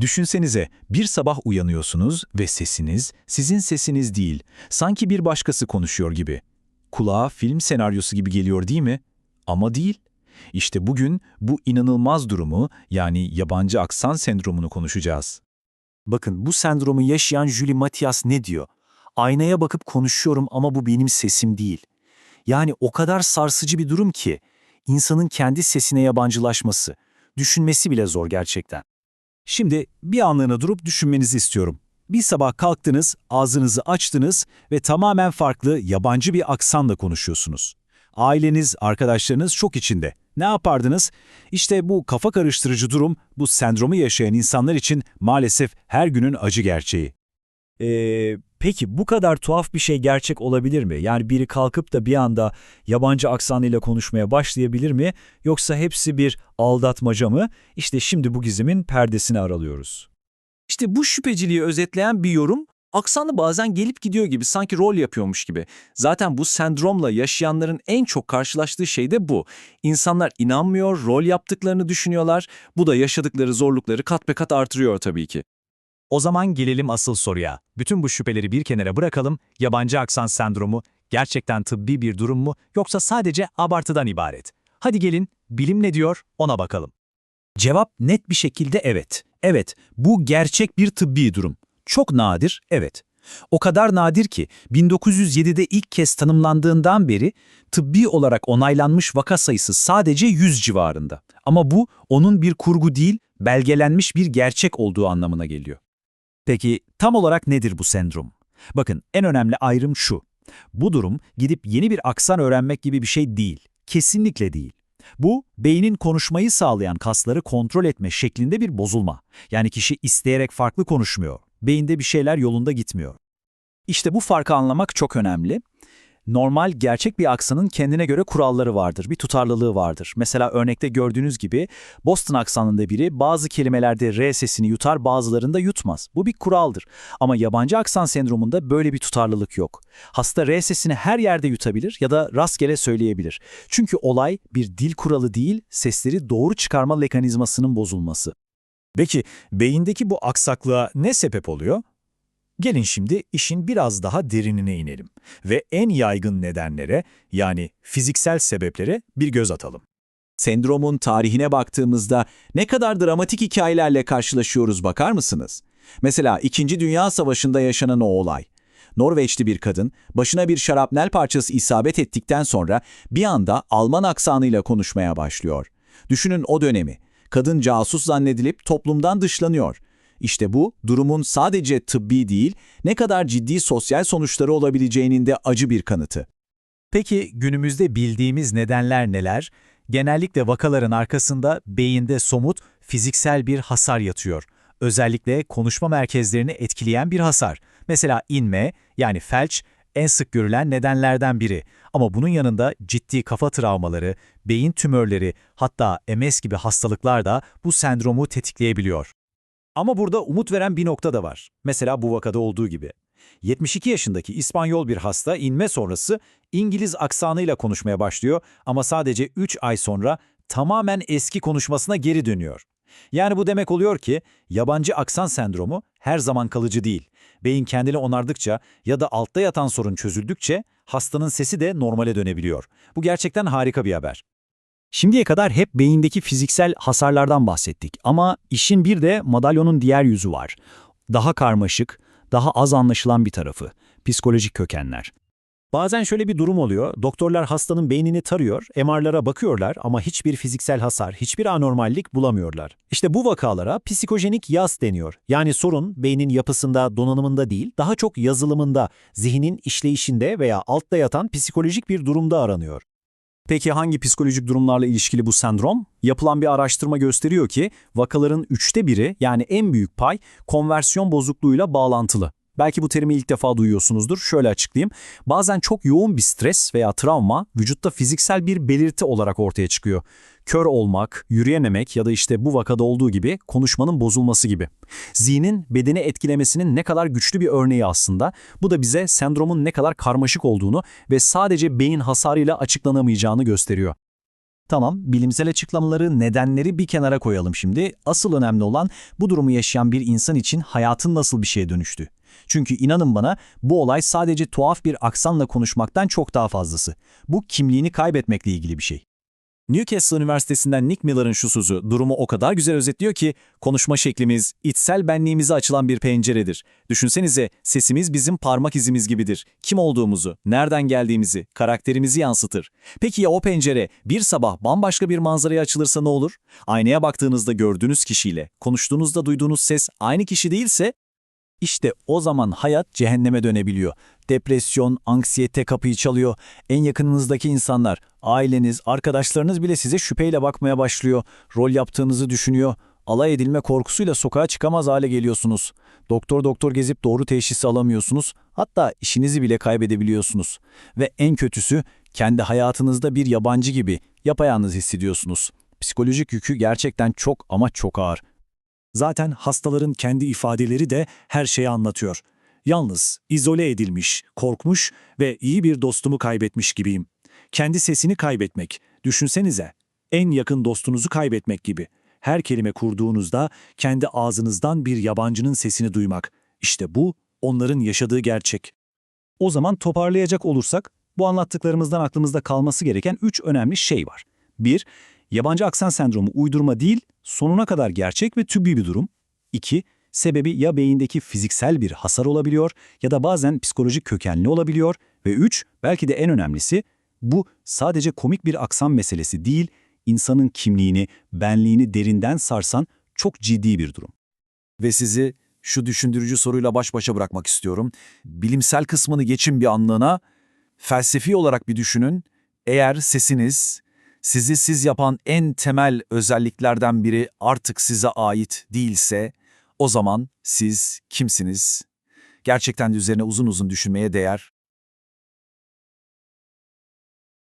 Düşünsenize, bir sabah uyanıyorsunuz ve sesiniz sizin sesiniz değil, sanki bir başkası konuşuyor gibi. Kulağa film senaryosu gibi geliyor değil mi? Ama değil. İşte bugün bu inanılmaz durumu yani yabancı aksan sendromunu konuşacağız. Bakın bu sendromu yaşayan Julie Matias ne diyor? Aynaya bakıp konuşuyorum ama bu benim sesim değil. Yani o kadar sarsıcı bir durum ki insanın kendi sesine yabancılaşması, düşünmesi bile zor gerçekten. Şimdi bir anlığına durup düşünmenizi istiyorum. Bir sabah kalktınız, ağzınızı açtınız ve tamamen farklı, yabancı bir aksanla konuşuyorsunuz. Aileniz, arkadaşlarınız çok içinde. Ne yapardınız? İşte bu kafa karıştırıcı durum, bu sendromu yaşayan insanlar için maalesef her günün acı gerçeği. Ee, peki bu kadar tuhaf bir şey gerçek olabilir mi? Yani biri kalkıp da bir anda yabancı aksanıyla konuşmaya başlayabilir mi? Yoksa hepsi bir aldatmaca mı? İşte şimdi bu gizimin perdesini aralıyoruz. İşte bu şüpheciliği özetleyen bir yorum, aksanı bazen gelip gidiyor gibi, sanki rol yapıyormuş gibi. Zaten bu sendromla yaşayanların en çok karşılaştığı şey de bu. İnsanlar inanmıyor, rol yaptıklarını düşünüyorlar. Bu da yaşadıkları zorlukları kat be kat artırıyor tabii ki. O zaman gelelim asıl soruya. Bütün bu şüpheleri bir kenara bırakalım. Yabancı aksan sendromu gerçekten tıbbi bir durum mu yoksa sadece abartıdan ibaret? Hadi gelin, bilim ne diyor ona bakalım. Cevap net bir şekilde evet. Evet, bu gerçek bir tıbbi durum. Çok nadir, evet. O kadar nadir ki 1907'de ilk kez tanımlandığından beri tıbbi olarak onaylanmış vaka sayısı sadece 100 civarında. Ama bu onun bir kurgu değil, belgelenmiş bir gerçek olduğu anlamına geliyor. Peki tam olarak nedir bu sendrom? Bakın en önemli ayrım şu. Bu durum gidip yeni bir aksan öğrenmek gibi bir şey değil. Kesinlikle değil. Bu, beynin konuşmayı sağlayan kasları kontrol etme şeklinde bir bozulma. Yani kişi isteyerek farklı konuşmuyor. Beyinde bir şeyler yolunda gitmiyor. İşte bu farkı anlamak çok önemli. Normal, gerçek bir aksanın kendine göre kuralları vardır, bir tutarlılığı vardır. Mesela örnekte gördüğünüz gibi Boston aksanında biri bazı kelimelerde R sesini yutar, bazılarında yutmaz. Bu bir kuraldır. Ama yabancı aksan sendromunda böyle bir tutarlılık yok. Hasta R sesini her yerde yutabilir ya da rastgele söyleyebilir. Çünkü olay bir dil kuralı değil, sesleri doğru çıkarma mekanizmasının bozulması. Peki beyindeki bu aksaklığa ne sebep oluyor? Gelin şimdi işin biraz daha derinine inelim ve en yaygın nedenlere yani fiziksel sebeplere bir göz atalım. Sendromun tarihine baktığımızda ne kadar dramatik hikayelerle karşılaşıyoruz bakar mısınız? Mesela İkinci Dünya Savaşı'nda yaşanan o olay. Norveçli bir kadın başına bir şarapnel parçası isabet ettikten sonra bir anda Alman aksanıyla konuşmaya başlıyor. Düşünün o dönemi. Kadın casus zannedilip toplumdan dışlanıyor. İşte bu durumun sadece tıbbi değil, ne kadar ciddi sosyal sonuçları olabileceğinin de acı bir kanıtı. Peki günümüzde bildiğimiz nedenler neler? Genellikle vakaların arkasında beyinde somut, fiziksel bir hasar yatıyor. Özellikle konuşma merkezlerini etkileyen bir hasar. Mesela inme, yani felç, en sık görülen nedenlerden biri. Ama bunun yanında ciddi kafa travmaları, beyin tümörleri, hatta MS gibi hastalıklar da bu sendromu tetikleyebiliyor. Ama burada umut veren bir nokta da var. Mesela bu vakada olduğu gibi. 72 yaşındaki İspanyol bir hasta inme sonrası İngiliz aksanıyla konuşmaya başlıyor ama sadece 3 ay sonra tamamen eski konuşmasına geri dönüyor. Yani bu demek oluyor ki yabancı aksan sendromu her zaman kalıcı değil. Beyin kendini onardıkça ya da altta yatan sorun çözüldükçe hastanın sesi de normale dönebiliyor. Bu gerçekten harika bir haber. Şimdiye kadar hep beyindeki fiziksel hasarlardan bahsettik ama işin bir de madalyonun diğer yüzü var. Daha karmaşık, daha az anlaşılan bir tarafı, psikolojik kökenler. Bazen şöyle bir durum oluyor, doktorlar hastanın beynini tarıyor, MR'lara bakıyorlar ama hiçbir fiziksel hasar, hiçbir anormallik bulamıyorlar. İşte bu vakalara psikojenik yas deniyor. Yani sorun beynin yapısında, donanımında değil, daha çok yazılımında, zihnin işleyişinde veya altta yatan psikolojik bir durumda aranıyor. Peki hangi psikolojik durumlarla ilişkili bu sendrom? Yapılan bir araştırma gösteriyor ki vakaların üçte biri yani en büyük pay konversiyon bozukluğuyla bağlantılı. Belki bu terimi ilk defa duyuyorsunuzdur. Şöyle açıklayayım. Bazen çok yoğun bir stres veya travma vücutta fiziksel bir belirti olarak ortaya çıkıyor. Kör olmak, yürüyememek ya da işte bu vakada olduğu gibi konuşmanın bozulması gibi. Zihnin bedeni etkilemesinin ne kadar güçlü bir örneği aslında. Bu da bize sendromun ne kadar karmaşık olduğunu ve sadece beyin hasarıyla açıklanamayacağını gösteriyor. Tamam, bilimsel açıklamaları, nedenleri bir kenara koyalım şimdi. Asıl önemli olan bu durumu yaşayan bir insan için hayatın nasıl bir şeye dönüştü. Çünkü inanın bana bu olay sadece tuhaf bir aksanla konuşmaktan çok daha fazlası. Bu kimliğini kaybetmekle ilgili bir şey. Newcastle Üniversitesi'nden Nick Miller'ın şu sözü durumu o kadar güzel özetliyor ki konuşma şeklimiz içsel benliğimize açılan bir penceredir. Düşünsenize sesimiz bizim parmak izimiz gibidir. Kim olduğumuzu, nereden geldiğimizi, karakterimizi yansıtır. Peki ya o pencere bir sabah bambaşka bir manzaraya açılırsa ne olur? Aynaya baktığınızda gördüğünüz kişiyle, konuştuğunuzda duyduğunuz ses aynı kişi değilse İşte o zaman hayat cehenneme dönebiliyor. Depresyon, anksiyete kapıyı çalıyor. En yakınınızdaki insanlar, aileniz, arkadaşlarınız bile size şüpheyle bakmaya başlıyor. Rol yaptığınızı düşünüyor. Alay edilme korkusuyla sokağa çıkamaz hale geliyorsunuz. Doktor doktor gezip doğru teşhisi alamıyorsunuz. Hatta işinizi bile kaybedebiliyorsunuz. Ve en kötüsü kendi hayatınızda bir yabancı gibi yapayalnız hissediyorsunuz. Psikolojik yükü gerçekten çok ama çok ağır. Zaten hastaların kendi ifadeleri de her şeyi anlatıyor. Yalnız, izole edilmiş, korkmuş ve iyi bir dostumu kaybetmiş gibiyim. Kendi sesini kaybetmek, düşünsenize, en yakın dostunuzu kaybetmek gibi. Her kelime kurduğunuzda kendi ağzınızdan bir yabancının sesini duymak. İşte bu onların yaşadığı gerçek. O zaman toparlayacak olursak, bu anlattıklarımızdan aklımızda kalması gereken üç önemli şey var. 1. Yabancı aksan sendromu uydurma değil, sonuna kadar gerçek ve tübbi bir durum. 2. Sebebi ya beyindeki fiziksel bir hasar olabiliyor ya da bazen psikolojik kökenli olabiliyor. Ve 3. Belki de en önemlisi, bu sadece komik bir aksan meselesi değil, insanın kimliğini, benliğini derinden sarsan çok ciddi bir durum. Ve sizi şu düşündürücü soruyla baş başa bırakmak istiyorum. Bilimsel kısmını geçin bir anlığına, felsefi olarak bir düşünün. Eğer sesiniz, sizi siz yapan en temel özelliklerden biri artık size ait değilse, o zaman siz kimsiniz? Gerçekten de üzerine uzun uzun düşünmeye değer